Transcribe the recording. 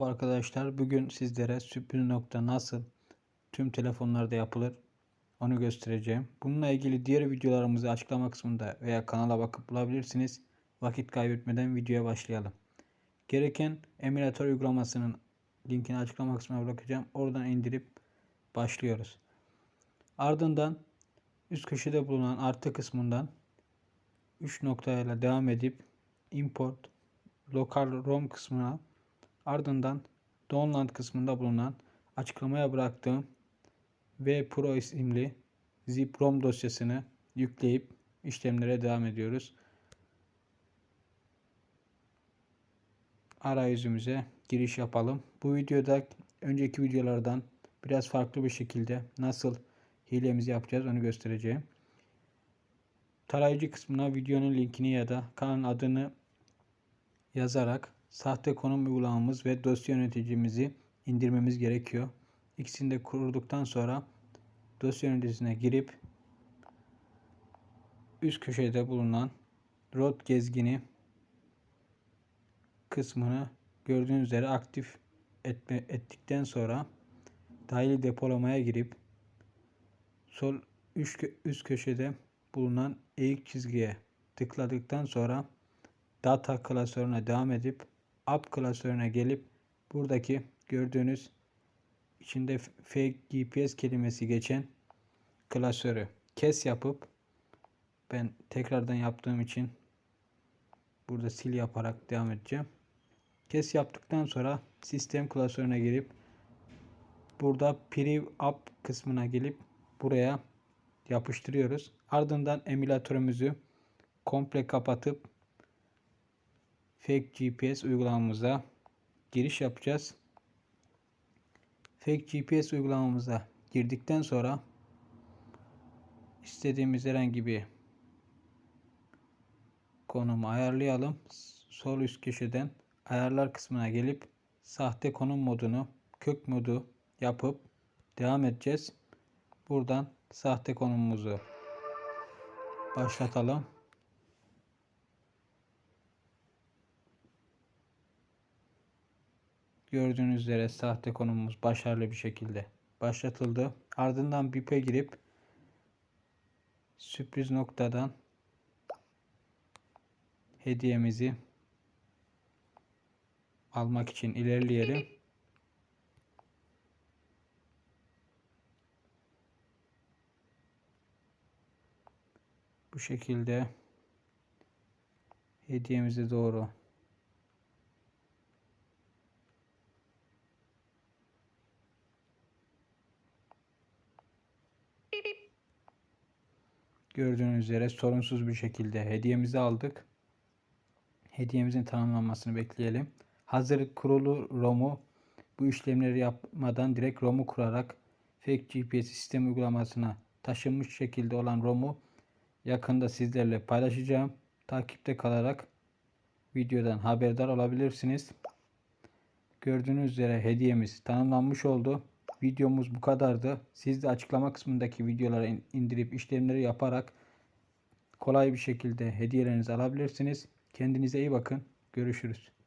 Arkadaşlar bugün sizlere sürpriz nokta nasıl tüm telefonlarda yapılır onu göstereceğim. Bununla ilgili diğer videolarımızı açıklama kısmında veya kanala bakıp bulabilirsiniz. Vakit kaybetmeden videoya başlayalım. Gereken emülatör uygulamasının linkini açıklama kısmına bırakacağım. Oradan indirip başlıyoruz. Ardından üst köşede bulunan artı kısmından 3 noktayla devam edip import local rom kısmına ardından download kısmında bulunan açıklamaya bıraktığım V Pro isimli zip rom dosyasını yükleyip işlemlere devam ediyoruz. Arayüzümüze giriş yapalım. Bu videoda önceki videolardan biraz farklı bir şekilde nasıl hilemizi yapacağız onu göstereceğim. Tarayıcı kısmına videonun linkini ya da kanalın adını yazarak sahte konum uygulamamız ve dosya yöneticimizi indirmemiz gerekiyor. İkisini de kurduktan sonra dosya yöneticisine girip üst köşede bulunan rot gezgini kısmını gördüğünüz üzere aktif etme, ettikten sonra dahili depolamaya girip sol üst, üst köşede bulunan eğik çizgiye tıkladıktan sonra data klasörüne devam edip app klasörüne gelip buradaki gördüğünüz içinde fake GPS kelimesi geçen klasörü kes yapıp ben tekrardan yaptığım için burada sil yaparak devam edeceğim. Kes yaptıktan sonra sistem klasörüne girip burada Priv App kısmına gelip buraya yapıştırıyoruz. Ardından emülatörümüzü komple kapatıp Fake GPS uygulamamıza giriş yapacağız. Fake GPS uygulamamıza girdikten sonra istediğimiz herhangi bir konumu ayarlayalım. Sol üst köşeden ayarlar kısmına gelip sahte konum modunu kök modu yapıp devam edeceğiz. Buradan sahte konumumuzu başlatalım. Gördüğünüz üzere sahte konumumuz başarılı bir şekilde başlatıldı. Ardından BIP'e girip sürpriz noktadan hediyemizi almak için ilerleyelim. Bu şekilde hediyemize doğru Gördüğünüz üzere sorunsuz bir şekilde hediyemizi aldık. Hediyemizin tanımlanmasını bekleyelim. Hazır kurulu ROM'u bu işlemleri yapmadan direkt ROM'u kurarak Fake GPS sistem uygulamasına taşınmış şekilde olan ROM'u yakında sizlerle paylaşacağım. Takipte kalarak videodan haberdar olabilirsiniz. Gördüğünüz üzere hediyemiz tanımlanmış oldu. Videomuz bu kadardı. Siz de açıklama kısmındaki videoları indirip işlemleri yaparak kolay bir şekilde hediyelerinizi alabilirsiniz. Kendinize iyi bakın. Görüşürüz.